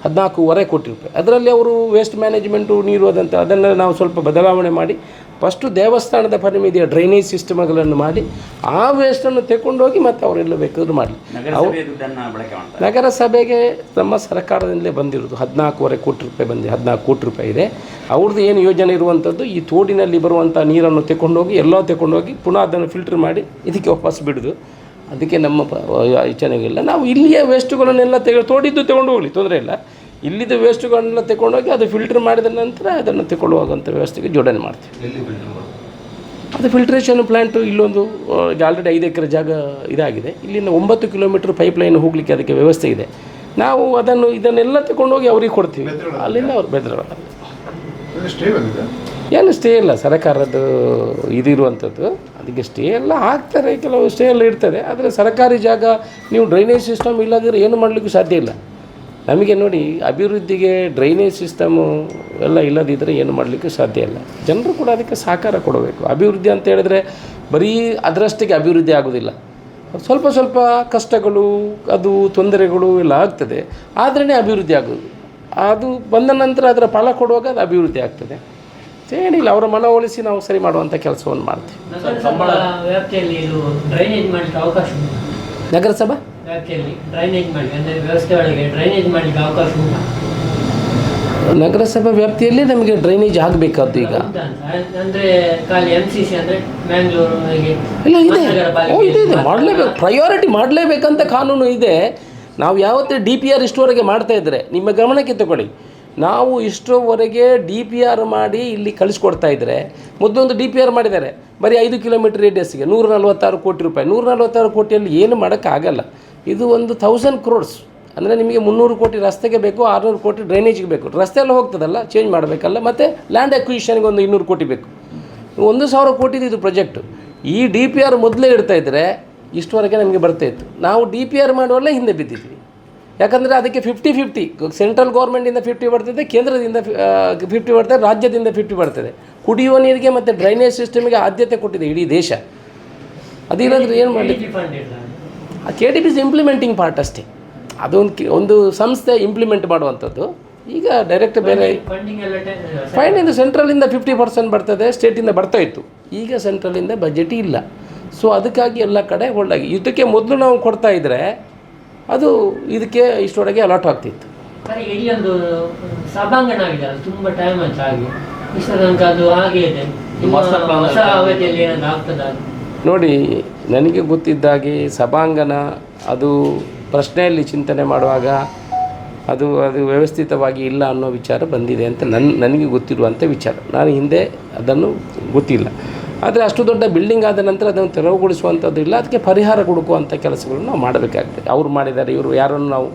Speaker 1: ಹದಿನಾಲ್ಕೂವರೆ ಕೋಟಿ ರೂಪಾಯಿ. ಅದರಲ್ಲಿ ಅವರು ವೇಸ್ಟ್ ಮ್ಯಾನೇಜ್ಮೆಂಟು ನೀರು ಅದಂತ ಅದನ್ನು ನಾವು ಸ್ವಲ್ಪ ಬದಲಾವಣೆ ಮಾಡಿ ಫಸ್ಟು ದೇವಸ್ಥಾನದ ಪರಿಮಿತಿಯ ಡ್ರೈನೇಜ್ ಸಿಸ್ಟಮ್ಗಳನ್ನು ಮಾಡಿ ಆ ವೇಸ್ಟನ್ನು ತೆಗೊಂಡೋಗಿ ಮತ್ತು ಅವರೆಲ್ಲ ಬೇಕಾದ್ರೂ ಮಾಡಲಿ. ನಗರಸಭೆಗೆ ನಮ್ಮ ಸರ್ಕಾರದಿಂದಲೇ ಬಂದಿರೋದು ಹದಿನಾಲ್ಕೂವರೆ ಕೋಟಿ ರೂಪಾಯಿ ಬಂದಿದೆ ಹದಿನಾಲ್ಕು ಕೋಟಿ ರೂಪಾಯಿ ಇದೆ. ಅವ್ರದ್ದು ಏನು ಯೋಜನೆ ಇರುವಂಥದ್ದು ಈ ತೋಡಿನಲ್ಲಿ ಬರುವಂಥ ನೀರನ್ನು ತೆಗೊಂಡೋಗಿ ಎಲ್ಲ ತೆಗೊಂಡೋಗಿ ಪುನಃ ಅದನ್ನು ಫಿಲ್ಟರ್ ಮಾಡಿ ಇದಕ್ಕೆ ವಾಪಸ್ ಬಿಡೋದು. ಅದಕ್ಕೆ ನಮ್ಮ ಚೆನ್ನಾಗಿಲ್ಲ ನಾವು ಇಲ್ಲಿಯ ವೇಸ್ಟ್ಗಳನ್ನೆಲ್ಲ ತೆಗೆ ತೋಡಿದ್ದು ತೊಗೊಂಡು ಹೋಗಲಿ ತೊಂದರೆ ಇಲ್ಲ. ಇಲ್ಲಿದ್ದ ವೇಸ್ಟ್ಗಳನ್ನ ತಗೊಂಡೋಗಿ ಅದು ಫಿಲ್ಟರ್ ಮಾಡಿದ ನಂತರ ಅದನ್ನು ತಗೊಳ್ಳುವಾಗಂಥ ವ್ಯವಸ್ಥೆಗೆ ಜೋಡಣೆ ಮಾಡ್ತೀವಿ. ಅದು ಫಿಲ್ಟ್ರೇಷನ್ ಪ್ಲ್ಯಾಂಟು ಇಲ್ಲೊಂದು ಆಲ್ರೆಡಿ ಐದು ಎಕರೆ ಜಾಗ ಇದಾಗಿದೆ. ಇಲ್ಲಿನ ಒಂಬತ್ತು ಕಿಲೋಮೀಟ್ರ್ ಪೈಪ್ ಲೈನ್ ಹೋಗಲಿಕ್ಕೆ ಅದಕ್ಕೆ ವ್ಯವಸ್ಥೆ ಇದೆ. ನಾವು ಅದನ್ನು ಇದನ್ನೆಲ್ಲ ತಗೊಂಡೋಗಿ ಅವ್ರಿಗೆ ಕೊಡ್ತೀವಿ. ಅಲ್ಲಿಂದ ಅವ್ರು ಬೆದ್ರ
Speaker 4: ಸ್ಟೇ ಬಂದಿದೆ
Speaker 1: ಏನು ಸ್ಟೇ ಇಲ್ಲ. ಸರ್ಕಾರದ್ದು ಇದಿರುವಂಥದ್ದು. ಅದಕ್ಕೆ ಸ್ಟೇ ಎಲ್ಲ ಹಾಕ್ತಾರೆ ಕೆಲವು ಸ್ಟೇ ಎಲ್ಲ ಇರ್ತದೆ. ಆದರೆ ಸರ್ಕಾರಿ ಜಾಗ ನೀವು ಡ್ರೈನೇಜ್ ಸಿಸ್ಟಮ್ ಇಲ್ಲದಿದ್ರೆ ಏನು ಮಾಡಲಿಕ್ಕೂ ಸಾಧ್ಯ ಇಲ್ಲ. ನಮಗೆ ನೋಡಿ ಅಭಿವೃದ್ಧಿಗೆ ಡ್ರೈನೇಜ್ ಸಿಸ್ಟಮು ಎಲ್ಲ ಇಲ್ಲದಿದ್ದರೆ ಏನು ಮಾಡಲಿಕ್ಕೂ ಸಾಧ್ಯ ಇಲ್ಲ. ಜನರು ಕೂಡ ಅದಕ್ಕೆ ಸಹಕಾರ ಕೊಡಬೇಕು. ಅಭಿವೃದ್ಧಿ ಅಂತ ಹೇಳಿದ್ರೆ ಬರೀ ಅದರಷ್ಟಿಗೆ ಅಭಿವೃದ್ಧಿ ಆಗೋದಿಲ್ಲ. ಸ್ವಲ್ಪ ಸ್ವಲ್ಪ ಕಷ್ಟಗಳು ಅದು ತೊಂದರೆಗಳು ಎಲ್ಲ ಆಗ್ತದೆ. ಆದ್ರೇ ಅಭಿವೃದ್ಧಿ ಆಗೋದು ಅದು ಬಂದ ನಂತರ ಅದರ ಫಲ ಕೊಡುವಾಗ ಅದು ಅಭಿವೃದ್ಧಿ ಆಗ್ತದೆ. ಏನಿಲ್ಲ ಅವರ ಮನವೊಲಿಸಿ ನಾವು ಸರಿ ಮಾಡುವಂಥ ಕೆಲಸವನ್ನು ಮಾಡ್ತೀವಿ. ನಗರಸಭಾ?
Speaker 6: ವ್ಯಾಪ್ತಿಯಲ್ಲಿ ಡ್ರೈನೇಜ್ ಮಾಡಿ ಅಂದರೆ ವ್ಯವಸ್ಥೆ ಒಳಗೆ ಡ್ರೈನೇಜ್ ಮಾಡಲಿಕ್ಕೆ ಅವಕಾಶ ಉಂಟಾ?
Speaker 1: ನಗರಸಭಾ ವ್ಯಾಪ್ತಿಯಲ್ಲಿ ನಮಗೆ ಡ್ರೈನೇಜ್ ಆಗಬೇಕಾದ್ದು ಈಗ.
Speaker 6: ಅಂದರೆ ಖಾಲಿ ಎಂ ಸಿ ಸಿ ಅಂದರೆ ಮ್ಯಾಂಗ್ಳೂರು
Speaker 1: ಇಲ್ಲ ಇದೆ. ಓ, ಇದೆ ಇದೆ. ಮಾಡಲೇಬೇಕು. ಪ್ರಯಾರಿಟಿ ಮಾಡಲೇಬೇಕಂತ ಕಾನೂನು ಇದೆ. ನಾವು ಯಾವತ್ತೇ ಡಿ ಪಿ ಆರ್ ಇಷ್ಟುವರೆಗೆ ಮಾಡ್ತಾ ಇದ್ದರೆ ನಿಮ್ಮ ಗಮನಕ್ಕೆ ತಗೊಳ್ಳಿ. ನಾವು ಇಷ್ಟರವರೆಗೆ ಡಿ ಪಿ ಆರ್ ಮಾಡಿ ಇಲ್ಲಿ ಕಳಿಸ್ಕೊಡ್ತಾ ಇದ್ದರೆ ಮೊದಲೊಂದು ಡಿ ಪಿ ಆರ್ ಮಾಡಿದ್ದಾರೆ. ಬರೀ ಐದು ಕಿಲೋಮೀಟರ್ ರೇಡಿಯಸ್ಗೆ ನೂರ ನಲ್ವತ್ತಾರು ಕೋಟಿ ರೂಪಾಯಿ. ನೂರ ನಲ್ವತ್ತಾರು ಕೋಟಿಯಲ್ಲಿ ಏನು ಮಾಡೋಕ್ಕಾಗಲ್ಲ. ಇದು ಒಂದು ಥೌಸಂಡ್ ಕ್ರೋಡ್ಸ್ ಅಂದರೆ ನಿಮಗೆ ಮುನ್ನೂರು ಕೋಟಿ ರಸ್ತೆಗೆ ಬೇಕು, ಆರುನೂರು ಕೋಟಿ ಡ್ರೈನೇಜ್ಗೆ ಬೇಕು. ರಸ್ತೆ ಎಲ್ಲ ಹೋಗ್ತದಲ್ಲ ಚೇಂಜ್ ಮಾಡಬೇಕಲ್ಲ, ಮತ್ತು ಲ್ಯಾಂಡ್ ಅಕ್ವಿಷನ್ಗೆ ಒಂದು ಇನ್ನೂರು ಕೋಟಿ ಬೇಕು. ಒಂದು ಸಾವಿರ ಕೋಟಿದು ಇದು ಪ್ರಾಜೆಕ್ಟು ಈ ಡಿ ಪಿ ಆರ್ ಮೊದಲೇ ಇಡ್ತಾ ಇದ್ದರೆ ಇಷ್ಟುವರೆಗೆ ನಮಗೆ ಬರ್ತಾಯಿತ್ತು ನಾವು ಡಿ ಪಿ ಆರ್ ಮಾಡುವಲ್ಲೇ ಹಿಂದೆ ಬಿದ್ದಿದ್ವಿ. ಯಾಕಂದರೆ ಅದಕ್ಕೆ ಫಿಫ್ಟಿ ಫಿಫ್ಟಿ ಸೆಂಟ್ರಲ್ ಗೌರ್ಮೆಂಟಿಂದ ಫಿಫ್ಟಿ ಬರ್ತದೆ, ಕೇಂದ್ರದಿಂದ ಫಿಫ್ಟಿ ಬರ್ತದೆ, ರಾಜ್ಯದಿಂದ ಫಿಫ್ಟಿ ಬರ್ತದೆ. ಕುಡಿಯುವ ನೀರಿಗೆ ಮತ್ತು ಡ್ರೈನೇಜ್ ಸಿಸ್ಟಮಿಗೆ ಆದ್ಯತೆ ಕೊಟ್ಟಿದೆ ಇಡೀ ದೇಶ. ಅದಿಲ್ಲಂದ್ರೆ ಏನು ಮಾಡಲಿಕ್ಕೆ ಆ K D B implementing part ಅಷ್ಟೇ. ಅದೊಂದು ಕಿ- ಒಂದು ಸಂಸ್ಥೆ ಇಂಪ್ಲಿಮೆಂಟ್ ಮಾಡುವಂಥದ್ದು. ಈಗ ಡೈರೆಕ್ಟ್ ಬೇರೆ
Speaker 6: ಫಂಡಿಂಗ್
Speaker 1: ಸೆಂಟ್ರಲಿಂದ ಫಿಫ್ಟಿ ಪರ್ಸೆಂಟ್ ಬರ್ತದೆ ಸ್ಟೇಟಿಂದ ಬರ್ತಾ ಇತ್ತು. ಈಗ ಸೆಂಟ್ರಲಿಂದ ಬಜೆಟ್ ಇಲ್ಲ. ಸೊ ಅದಕ್ಕಾಗಿ ಎಲ್ಲ ಕಡೆ ಒಳ್ಳೆಗೆ ಇದಕ್ಕೆ ಮೊದಲು ನಾವು ಕೊಡ್ತಾ ಇದ್ದರೆ ಅದು ಇದಕ್ಕೆ ಇಷ್ಟೊಳಗೆ ಅಲಾಟ್ ಆಗ್ತಿತ್ತು.
Speaker 6: ಸಭಾಂಗಣ ಅದು ತುಂಬ ಟೈಮ್ ಆಯ್ತು ಹಾಗೆ. ಇಷ್ಟು ತನಕ ಅದು ಹಾಗೆ ಇದೆ.
Speaker 1: ನೋಡಿ ನನಗೆ ಗೊತ್ತಿದ್ದಾಗೆ ಸಭಾಂಗಣ ಅದು ಪ್ರಶ್ನೆಯಲ್ಲಿ ಚಿಂತನೆ ಮಾಡುವಾಗ ಅದು ಅದು ವ್ಯವಸ್ಥಿತವಾಗಿ ಇಲ್ಲ ಅನ್ನೋ ವಿಚಾರ ಬಂದಿದೆ ಅಂತ ನನ್ನ ನನಗೆ ಗೊತ್ತಿರುವಂಥ ವಿಚಾರ. ನಾನು ಹಿಂದೆ ಅದನ್ನು ಗೊತ್ತಿಲ್ಲ. ಆದರೆ ಅಷ್ಟು ದೊಡ್ಡ ಬಿಲ್ಡಿಂಗ್ ಆದ ನಂತರ ಅದನ್ನು ತೆರವುಗೊಳಿಸುವಂಥದ್ದು ಇಲ್ಲ. ಅದಕ್ಕೆ ಪರಿಹಾರ ಹುಡುಕುವಂಥ ಕೆಲಸಗಳನ್ನು ನಾವು ಮಾಡಬೇಕಾಗ್ತದೆ. ಅವ್ರು ಮಾಡಿದ್ದಾರೆ, ಇವರು ಯಾರನ್ನು ನಾವು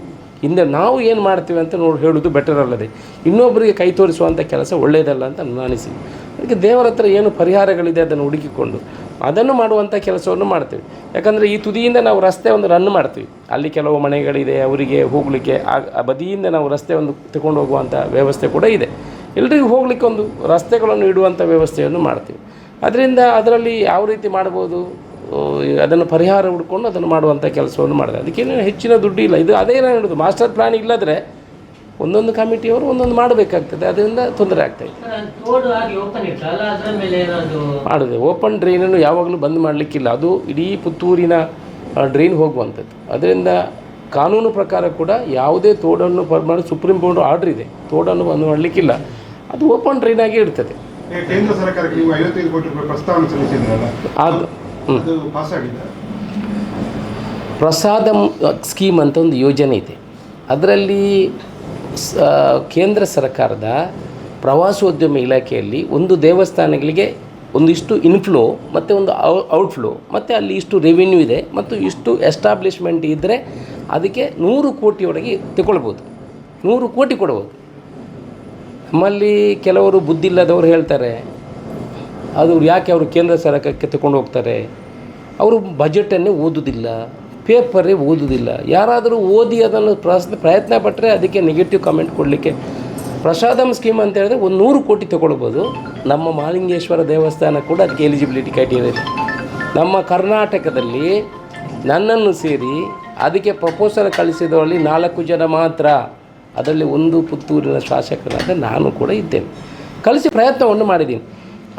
Speaker 1: ಹಿಂದೆ ನಾವು ಏನು ಮಾಡ್ತೀವಿ ಅಂತ ನೋಡಿ, ಹೇಳೋದು ಬೆಟರ್ ಅಲ್ಲದೆ. ಇನ್ನೊಬ್ಬರಿಗೆ ಕೈ ತೋರಿಸುವಂಥ ಕೆಲಸ ಒಳ್ಳೆಯದಲ್ಲ ಅಂತ ನನ್ನ ಅನಿಸಿ ಅದಕ್ಕೆ ದೇವರ ಹತ್ರ ಏನು ಪರಿಹಾರಗಳಿದೆ ಅದನ್ನು ಹುಡುಕಿಕೊಂಡು ಅದನ್ನು ಮಾಡುವಂಥ ಕೆಲಸವನ್ನು ಮಾಡ್ತೀವಿ. ಯಾಕಂದರೆ ಈ ತುದಿಯಿಂದ ನಾವು ರಸ್ತೆ ಒಂದು ರನ್ ಮಾಡ್ತೀವಿ. ಅಲ್ಲಿ ಕೆಲವು ಮನೆಗಳಿದೆ, ಅವರಿಗೆ ಹೋಗಲಿಕ್ಕೆ ಆ ಬದಿಯಿಂದ ನಾವು ರಸ್ತೆ ಒಂದು ತಗೊಂಡು ಹೋಗುವಂಥ ವ್ಯವಸ್ಥೆ ಕೂಡ ಇದೆ. ಎಲ್ರಿಗೂ ಹೋಗಲಿಕ್ಕೆ ಒಂದು ರಸ್ತೆಗಳನ್ನು ಇಡುವಂಥ ವ್ಯವಸ್ಥೆಯನ್ನು ಮಾಡ್ತೀವಿ. ಅದರಿಂದ ಅದರಲ್ಲಿ ಯಾವ ರೀತಿ ಮಾಡ್ಬೋದು ಅದನ್ನು ಪರಿಹಾರ ಹುಡ್ಕೊಂಡು ಅದನ್ನು ಮಾಡುವಂಥ ಕೆಲಸವನ್ನು ಮಾಡಿದೆ ಅದಕ್ಕೇನು ಹೆಚ್ಚಿನ ದುಡ್ಡು ಇಲ್ಲ ಇದು ಅದೇ ನಾನು ಹೇಳೋದು. ಮಾಸ್ಟರ್ ಪ್ಲ್ಯಾನ್ ಇಲ್ಲದ್ರೆ ಒಂದೊಂದು ಕಮಿಟಿಯವರು ಒಂದೊಂದು ಮಾಡಬೇಕಾಗ್ತದೆ ಅದರಿಂದ ತೊಂದರೆ ಆಗ್ತಾಯಿದೆ ಮಾಡಿದೆ ಓಪನ್ ಡ್ರೈನನ್ನು ಯಾವಾಗಲೂ ಬಂದ್ ಮಾಡಲಿಕ್ಕಿಲ್ಲ ಅದು ಇಡೀ ಪುತ್ತೂರಿನ ಡ್ರೈನ್ ಹೋಗುವಂಥದ್ದು. ಅದರಿಂದ ಕಾನೂನು ಪ್ರಕಾರ ಕೂಡ ಯಾವುದೇ ತೋಡನ್ನು ಮಾಡಿ ಸುಪ್ರೀಂ ಕೋರ್ಟ್ ಆರ್ಡರ್ ಇದೆ ತೋಡನ್ನು ಬಂದ್ ಮಾಡಲಿಕ್ಕಿಲ್ಲ ಅದು ಓಪನ್ ಡ್ರೈನ್ ಆಗಿ ಇರ್ತದೆ.
Speaker 7: ಪ್ರಸಾದ ಕೇಂದ್ರ ಸರ್ಕಾರಕ್ಕೆ ನೀವು ಐವತ್ತೈದು ಕೋಟಿ ರೂಪಾಯಿ ಪ್ರಸ್ತಾವನೆ ಸಲ್ಲಿಸಿದ್ರಲ್ಲ
Speaker 1: ಅದು
Speaker 7: ಅದು ಪಾಸ್ ಆಗಿದೆ
Speaker 1: ಪ್ರಸಾದಂ ಸ್ಕೀಮ್ ಅಂತ ಒಂದು ಯೋಜನೆ ಇದೆ. ಅದರಲ್ಲಿ ಕೇಂದ್ರ ಸರ್ಕಾರದ ಪ್ರವಾಸೋದ್ಯಮ ಇಲಾಖೆಯಲ್ಲಿ ಒಂದು ದೇವಸ್ಥಾನಗಳಿಗೆ ಒಂದಿಷ್ಟು ಇನ್ಫ್ಲೋ ಮತ್ತು ಒಂದು ಔಟ್ಫ್ಲೋ ಮತ್ತು ಅಲ್ಲಿ ಇಷ್ಟು ರೆವಿನ್ಯೂ ಇದೆ ಮತ್ತು ಇಷ್ಟು ಎಸ್ಟಾಬ್ಲಿಷ್ಮೆಂಟ್ ಇದ್ದರೆ ಅದಕ್ಕೆ ನೂರು ಕೋಟಿಯೊಳಗೆ ತಗೊಳ್ಬೋದು. ನೂರು ಕೋಟಿ ಕೊಡ್ಬೋದು. ನಮ್ಮಲ್ಲಿ ಕೆಲವರು ಬುದ್ಧಿಲ್ಲದವರು ಹೇಳ್ತಾರೆ, ಅದು ಯಾಕೆ ಅವರು ಕೇಂದ್ರ ಸರ್ಕಾರಕ್ಕೆ ತಗೊಂಡು ಹೋಗ್ತಾರೆ? ಅವರು ಬಜೆಟನ್ನೇ ಓದುವುದಿಲ್ಲ ಪೇಪರೇ ಓದುವುದಿಲ್ಲ ಯಾರಾದರೂ ಓದಿ ಅದನ್ನು ಪ್ರಸ್, ಪ್ರಯತ್ನ ಪಟ್ಟರೆ ಅದಕ್ಕೆ ನೆಗೆಟಿವ್ ಕಮೆಂಟ್ ಕೊಡಲಿಕ್ಕೆ. ಪ್ರಸಾದಂ ಸ್ಕೀಮ್ ಅಂತ ಹೇಳಿದ್ರೆ ಒಂದು ನೂರು ಕೋಟಿ ತಗೊಳ್ಬೋದು. ನಮ್ಮ ಮಹಾಲಿಂಗೇಶ್ವರ ದೇವಸ್ಥಾನ ಕೂಡ ಅದಕ್ಕೆ ಎಲಿಜಿಬಿಲಿಟಿ ಕ್ರೈಟೀರಿಯಾ ಇದೆ. ನಮ್ಮ ಕರ್ನಾಟಕದಲ್ಲಿ ನನ್ನನ್ನು ಸೇರಿ ಅದಕ್ಕೆ ಪ್ರಪೋಸಲ್ ಕಳಿಸಿದವರಲ್ಲಿ ನಾಲ್ಕು ಜನ ಮಾತ್ರ. ಅದರಲ್ಲಿ ಒಂದು ಪುತ್ತೂರಿನ ಶಾಸಕರಾದ ನಾನು ಕೂಡ ಇದ್ದೇನೆ. ಕಳಿಸಿ ಪ್ರಯತ್ನವನ್ನು ಮಾಡಿದ್ದೀನಿ.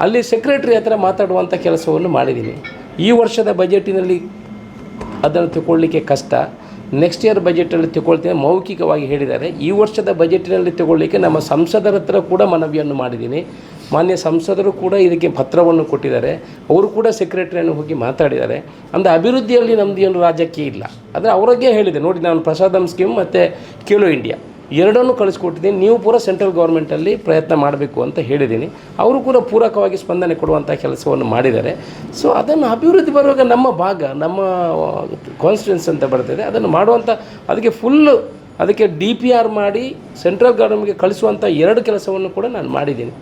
Speaker 1: ಅಲ್ಲಿ ಸೆಕ್ರೆಟರಿ ಹತ್ರ ಮಾತಾಡುವಂಥ ಕೆಲಸವನ್ನು ಮಾಡಿದ್ದೀನಿ. ಈ ವರ್ಷದ ಬಜೆಟಿನಲ್ಲಿ ಅದನ್ನು ತಗೊಳ್ಳಿಕ್ಕೆ ಕಷ್ಟ. Next year ಬಜೆಟಲ್ಲಿ ತಗೊಳ್ತೇನೆ. ಮೌಖಿಕವಾಗಿ ಹೇಳಿದ್ದಾರೆ. ಈ ವರ್ಷದ ಬಜೆಟಿನಲ್ಲಿ ತಗೊಳ್ಳಿಕ್ಕೆ ನಮ್ಮ ಸಂಸದರ ಹತ್ರ ಕೂಡ ಮನವಿಯನ್ನು ಮಾಡಿದ್ದೀನಿ. ಮಾನ್ಯ ಸಂಸದರು ಕೂಡ ಇದಕ್ಕೆ ಪತ್ರವನ್ನು ಕೊಟ್ಟಿದ್ದಾರೆ. ಅವರು ಕೂಡ ಸೆಕ್ರೆಟರಿಯನ್ನು ಹೋಗಿ ಮಾತಾಡಿದ್ದಾರೆ. ಅಂದರೆ ಅಭಿವೃದ್ಧಿಯಲ್ಲಿ ನಮ್ಮದು ಏನು ರಾಜಕೀಯ ಇಲ್ಲ. ಆದರೆ ಅವರಿಗೆ ಹೇಳಿದೆ. ನೋಡಿ, ನಾನು ಪ್ರಸಾದಂ ಸ್ಕೀಮ್ ಮತ್ತು ಕೇಲೋ ಇಂಡಿಯಾ ಎರಡನ್ನೂ ಕಳಿಸ್ಕೊಟ್ಟಿದ್ದೀನಿ. ನೀವು ಪೂರ ಸೆಂಟ್ರಲ್ ಗೌರ್ಮೆಂಟಲ್ಲಿ ಪ್ರಯತ್ನ ಮಾಡಬೇಕು ಅಂತ ಹೇಳಿದ್ದೀನಿ. ಅವರು ಕೂಡ ಪೂರಕವಾಗಿ ಸ್ಪಂದನೆ ಕೊಡುವಂಥ ಕೆಲಸವನ್ನು ಮಾಡಿದ್ದಾರೆ. ಸೊ ಅದನ್ನು ಅಭಿವೃದ್ಧಿ ಬರುವಾಗ ನಮ್ಮ ಭಾಗ, ನಮ್ಮ ಕಾನ್ಸ್ಟಿಟ್ಯೂನ್ಸ್ ಅಂತ ಬರ್ತದೆ. ಅದನ್ನು ಮಾಡುವಂಥ ಅದಕ್ಕೆ ಫುಲ್ಲು ಅದಕ್ಕೆ ಡಿ ಪಿ ಆರ್ ಮಾಡಿ ಸೆಂಟ್ರಲ್ ಗೌರ್ಮೆಂಟ್ಗೆ ಕಳಿಸುವಂಥ ಎರಡು ಕೆಲಸವನ್ನು ಕೂಡ ನಾನು ಮಾಡಿದ್ದೀನಿ.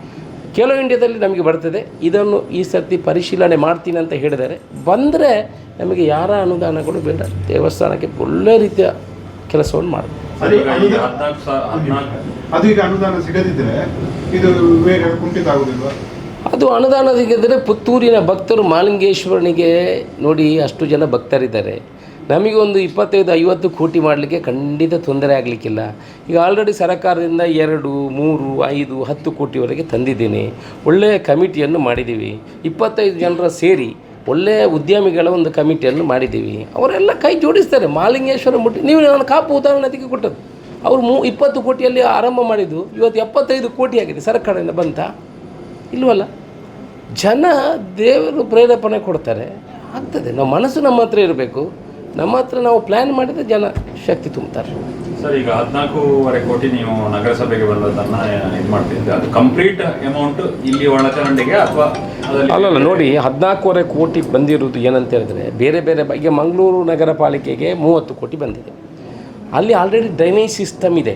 Speaker 1: ಕೇಲೋ ಇಂಡಿಯಾದಲ್ಲಿ ನಮಗೆ ಬರ್ತದೆ. ಇದನ್ನು ಈ ಸರ್ತಿ ಪರಿಶೀಲನೆ ಮಾಡ್ತೀನಿ ಅಂತ ಹೇಳಿದ್ದಾರೆ. ಬಂದರೆ ನಮಗೆ ಯಾರ ಅನುದಾನಗಳು ಬೇಡ. ದೇವಸ್ಥಾನಕ್ಕೆ ಒಳ್ಳೆ ರೀತಿಯ ಕೆಲಸವನ್ನು ಮಾಡಬೇಕು.
Speaker 7: ಅದು ಈಗ ಅನುದಾನ ಸಿಗದಿದ್ರೆ ಇದು ವೇಗ ಕುಂಠಿತ ಆಗುದಿಲ್ವಾ?
Speaker 1: ಅದು ಅನುದಾನ ಸಿಗಿದ್ರೆ ಪುತ್ತೂರಿನ ಭಕ್ತರು ಮಾಲಿಂಗೇಶ್ವರನಿಗೆ ನೋಡಿ ಅಷ್ಟು ಜನ ಭಕ್ತರಿದ್ದಾರೆ. ನಮಗೆ ಒಂದು ಇಪ್ಪತ್ತೈದು ಐವತ್ತು ಕೋಟಿ ಮಾಡಲಿಕ್ಕೆ ಖಂಡಿತ ತೊಂದರೆ ಆಗಲಿಕ್ಕಿಲ್ಲ. ಈಗ ಆಲ್ರೆಡಿ ಸರ್ಕಾರದಿಂದ ಎರಡು ಮೂರು ಐದು ಹತ್ತು ಕೋಟಿವರೆಗೆ ತಂದಿದ್ದೀನಿ. ಒಳ್ಳೆಯ ಕಮಿಟಿಯನ್ನು ಮಾಡಿದ್ದೀವಿ. ಇಪ್ಪತ್ತೈದು ಜನರ ಸೇರಿ ಒಳ್ಳೆಯ ಉದ್ಯಮಿಗಳ ಒಂದು ಕಮಿಟಿಯನ್ನು ಮಾಡಿದ್ದೀವಿ. ಅವರೆಲ್ಲ ಕೈ ಜೋಡಿಸ್ತಾರೆ. ಮಾಲಿಂಗೇಶ್ವರ ಮುಟ್ಟಿ, ನೀವು ನಾನು ಕಾಪು ಅದಕ್ಕೆ ಕೊಟ್ಟದ್ದು. ಅವರು ಮೂ, ಇಪ್ಪತ್ತು ಕೋಟಿಯಲ್ಲಿ ಆರಂಭ ಮಾಡಿದ್ದು, ಇವತ್ತು ಎಪ್ಪತ್ತೈದು ಕೋಟಿ ಆಗಿದೆ ಸರ್ಕಾರದಿಂದ ಬಂತ. ಇಲ್ವಲ್ಲ? ಜನ ದೇವರು ಪ್ರೇರೇಪಣೆ ಕೊಡ್ತಾರೆ. ಆಗ್ತದೆ. ನಮ್ಮ ಮನಸ್ಸು ನಮ್ಮ ಹತ್ರ ಇರಬೇಕು. ನಮ್ಮ ಹತ್ರ ನಾವು ಪ್ಲ್ಯಾನ್ ಮಾಡಿದರೆ ಜನ ಶಕ್ತಿ ತುಂಬ್ತಾರೆ.
Speaker 2: ಸರ್, ಈಗ ಹದಿನಾಲ್ಕೂವರೆ ಕೋಟಿ ನೀವು ನಗರಸಭೆಗೆ ಇದು ಅದು ಕಂಪ್ಲೀಟ್ ಅಮೌಂಟ್ ಇಲ್ಲಿ ಒಳಚರಂಡಿಗೆ ಅಥವಾ
Speaker 1: ಅಲ್ಲಲ್ಲ, ನೋಡಿ, ಹದಿನಾಲ್ಕೂವರೆ ಕೋಟಿ ಬಂದಿರೋದು ಏನಂತ ಹೇಳಿದ್ರೆ ಬೇರೆ ಬೇರೆ ಈಗ ಮಂಗಳೂರು ನಗರ ಪಾಲಿಕೆಗೆ ಮೂವತ್ತು ಕೋಟಿ ಬಂದಿದೆ. ಅಲ್ಲಿ ಆಲ್ರೆಡಿ ಡ್ರೈನೇಜ್ ಸಿಸ್ಟಮ್ ಇದೆ.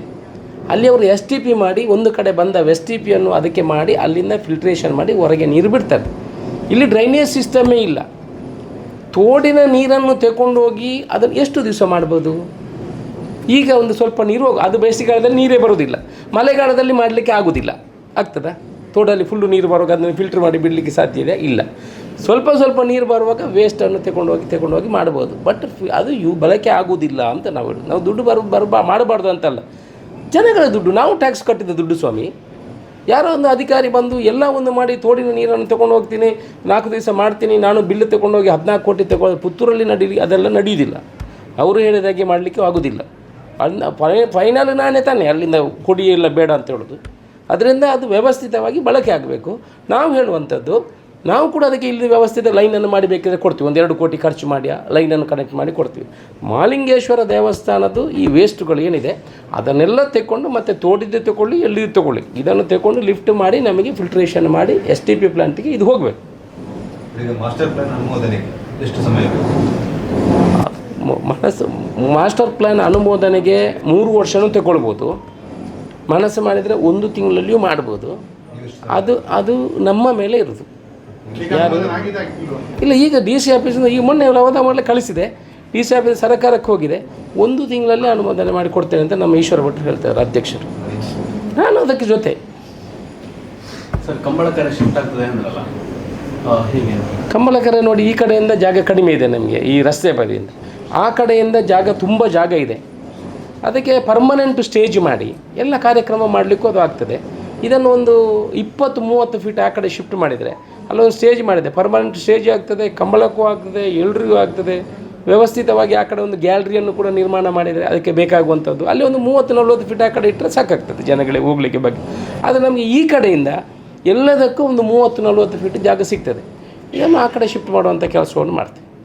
Speaker 1: ಅಲ್ಲಿ ಅವರು ಎಸ್ ಟಿ ಪಿ ಮಾಡಿ ಒಂದು ಕಡೆ ಬಂದ ಎಸ್ ಟಿ ಪಿಯನ್ನು ಅದಕ್ಕೆ ಮಾಡಿ ಅಲ್ಲಿಂದ ಫಿಲ್ಟ್ರೇಷನ್ ಮಾಡಿ ಹೊರಗೆ ನೀರು ಬಿಡ್ತಾರೆ. ಇಲ್ಲಿ ಡ್ರೈನೇಜ್ ಸಿಸ್ಟಮೇ ಇಲ್ಲ. ತೋಡಿನ ನೀರನ್ನು ತಗೊಂಡೋಗಿ ಅದನ್ನು ಎಷ್ಟು ದಿವಸ ಮಾಡ್ಬೋದು? ಈಗ ಒಂದು ಸ್ವಲ್ಪ ನೀರು ಅದು ಬೇಸಿಗೆಗಾಲದಲ್ಲಿ ನೀರೇ ಬರೋದಿಲ್ಲ. ಮಳೆಗಾಲದಲ್ಲಿ ಮಾಡಲಿಕ್ಕೆ ಆಗೋದಿಲ್ಲ. ಆಗ್ತದಾ? ತೋಡಲ್ಲಿ ಫುಲ್ಲು ನೀರು ಬರುವಾಗ ಅದನ್ನು ಫಿಲ್ಟರ್ ಮಾಡಿ ಬಿಡಲಿಕ್ಕೆ ಸಾಧ್ಯ ಇದೆ? ಇಲ್ಲ. ಸ್ವಲ್ಪ ಸ್ವಲ್ಪ ನೀರು ಬರುವಾಗ ವೇಸ್ಟನ್ನು ತಗೊಂಡೋಗಿ ತಗೊಂಡೋಗಿ ಮಾಡ್ಬೋದು. ಬಟ್ ಅದು ಯು ಬಳಕೆ ಆಗೋದಿಲ್ಲ ಅಂತ ನಾವು ಹೇಳೋದು. ನಾವು ದುಡ್ಡು ಬರ ಬರಬಾ ಮಾಡಬಾರ್ದು ಅಂತಲ್ಲ. ಜನಗಳ ದುಡ್ಡು, ನಾವು ಟ್ಯಾಕ್ಸ್ ಕಟ್ಟಿದ ದುಡ್ಡು ಸ್ವಾಮಿ. ಯಾರೋ ಒಂದು ಅಧಿಕಾರಿ ಬಂದು ಎಲ್ಲ ಒಂದು ಮಾಡಿ ತೋಡಿನ ನೀರನ್ನು ತಗೊಂಡು ಹೋಗ್ತೀನಿ, ನಾಲ್ಕು ದಿವಸ ಮಾಡ್ತೀನಿ, ನಾನು ಬಿಲ್ಲು ತಗೊಂಡೋಗಿ ಹದಿನಾಲ್ಕು ಕೋಟಿ ತಗೊಂಡು ಪುತ್ತೂರಲ್ಲಿ ನಡೀಲಿ ಅದೆಲ್ಲ ನಡೆಯುವುದಿಲ್ಲ ಅವರು ಹೇಳಿದಾಗೆ ಮಾಡಲಿಕ್ಕೆ ಆಗೋದಿಲ್ಲ. ಅನ್ನ ಫೈನಲ್ ನಾನೇ ತಾನೆ, ಅಲ್ಲಿಂದ ಕೊಡಿ ಇಲ್ಲ, ಬೇಡ ಅಂತ ಹೇಳೋದು. ಅದರಿಂದ ಅದು ವ್ಯವಸ್ಥಿತವಾಗಿ ಬಳಕೆ ಆಗಬೇಕು. ನಾವು ಹೇಳುವಂಥದ್ದು, ನಾವು ಕೂಡ ಅದಕ್ಕೆ ಇಲ್ಲಿ ವ್ಯವಸ್ಥಿತ ಲೈನನ್ನು ಮಾಡಬೇಕಿದ್ರೆ ಕೊಡ್ತೀವಿ. ಒಂದೆರಡು ಕೋಟಿ ಖರ್ಚು ಮಾಡಿ, ಆ ಲೈನನ್ನು ಕನೆಕ್ಟ್ ಮಾಡಿ ಕೊಡ್ತೀವಿ. ಮಾಲಿಂಗೇಶ್ವರ ದೇವಸ್ಥಾನದ್ದು ಈ ವೇಸ್ಟ್ಗಳು ಏನಿದೆ, ಅದನ್ನೆಲ್ಲ ತೆಕ್ಕೊಂಡು ಮತ್ತೆ ತೋಡಿದ್ದು ತಗೊಳ್ಳಿ ಎಲ್ಲಿದ್ದು ತಗೊಳ್ಳಿ ಇದನ್ನು ತಗೊಂಡು ಲಿಫ್ಟ್ ಮಾಡಿ, ನಮಗೆ ಫಿಲ್ಟ್ರೇಷನ್ ಮಾಡಿ ಎಸ್ ಟಿ ಪಿ ಪ್ಲಾಂಟಿಗೆ ಇದು ಹೋಗಬೇಕು.
Speaker 4: ಮಾಸ್ಟರ್ ಪ್ಲಾನ್ ಅನುಮೋದನೆ ಎಷ್ಟು ಸಮಯ
Speaker 1: ಮನಸ್ಸು ಮಾಸ್ಟರ್ ಪ್ಲ್ಯಾನ್ ಅನುಮೋದನೆಗೆ ಮೂರು ವರ್ಷನೂ ತಗೊಳ್ಬೋದು. ಮನಸ್ಸು ಮಾಡಿದರೆ ಒಂದು ತಿಂಗಳಲ್ಲಿಯೂ ಮಾಡ್ಬೋದು. ಅದು ಅದು ನಮ್ಮ ಮೇಲೆ ಇರೋದು? ಇಲ್ಲ ಈಗ ಡಿ ಸಿ ಆಫೀಸಿಂದ ಈಗ ಮೊನ್ನೆ ಲವದ ಮಾಡಲಿಕ್ಕೆ ಕಳಿಸಿದೆ. ಡಿ ಸಿ ಆಫೀಸ್ ಸರ್ಕಾರಕ್ಕೆ ಹೋಗಿದೆ. ಒಂದು ತಿಂಗಳಲ್ಲಿ ಅನುಮೋದನೆ ಮಾಡಿ ಕೊಡ್ತೇನೆ ಅಂತ ನಮ್ಮ ಈಶ್ವರ ಭಟ್ರು ಹೇಳ್ತಾರೆ ಅಧ್ಯಕ್ಷರು. ನಾನು ಅದಕ್ಕೆ ಜೊತೆ.
Speaker 5: ಸರ್ ಕಂಬಳಕರೆ ಶಿಫ್ಟ್ ಆಗ್ತದೆ ಅಂದ್ರಲ್ಲ. ಹೀಗೆ.
Speaker 1: ಕಂಬಳಕೆರೆ ನೋಡಿ ಈ ಕಡೆಯಿಂದ ಜಾಗ ಕಡಿಮೆ ಇದೆ ನಮಗೆ ಈ ರಸ್ತೆ ಬದಿಯಿಂದ. ಆ ಕಡೆಯಿಂದ ಜಾಗ ತುಂಬ ಜಾಗ ಇದೆ. ಅದಕ್ಕೆ ಪರ್ಮನೆಂಟ್ ಸ್ಟೇಜ್ ಮಾಡಿ. ಎಲ್ಲ ಕಾರ್ಯಕ್ರಮ ಮಾಡಲಿಕ್ಕೂ ಅದು ಆಗ್ತದೆ. ಇದನ್ನು ಒಂದು ಇಪ್ಪತ್ತು, ಮೂವತ್ತು ಫೀಟ್ ಆ ಕಡೆ ಶಿಫ್ಟ್ ಮಾಡಿದರೆ, ಅಲ್ಲೊಂದು ಸ್ಟೇಜ್ ಮಾಡಿದೆ ಪರ್ಮನೆಂಟ್ ಸ್ಟೇಜ್ ಆಗ್ತದೆ, ಕಂಬಳಕ್ಕೂ ಆಗ್ತದೆ, ಎಲ್ರಿಗೂ ಆಗ್ತದೆ. ವ್ಯವಸ್ಥಿತವಾಗಿ ಆ ಕಡೆ ಒಂದು ಗ್ಯಾಲರಿಯನ್ನು ಕೂಡ ನಿರ್ಮಾಣ ಮಾಡಿದರೆ ಅದಕ್ಕೆ ಬೇಕಾಗುವಂಥದ್ದು. ಅಲ್ಲಿ ಒಂದು ಮೂವತ್ತು, ನಲ್ವತ್ತು ಫೀಟ್ ಆ ಕಡೆ ಇಟ್ಟರೆ ಸಾಕಾಗ್ತದೆ ಜನಗಳಿಗೆ ಹೋಗ್ಲಿಕ್ಕೆ ಬಗ್ಗೆ. ಆದರೆ ನಮಗೆ ಈ ಕಡೆಯಿಂದ ಎಲ್ಲದಕ್ಕೂ ಒಂದು ಮೂವತ್ತು, ನಲ್ವತ್ತು ಫೀಟ್ ಜಾಗ ಸಿಗ್ತದೆ. ಇದನ್ನು ಆ ಕಡೆ ಶಿಫ್ಟ್ ಮಾಡುವಂಥ ಕೆಲಸವನ್ನು ಮಾಡ್ತೀವಿ.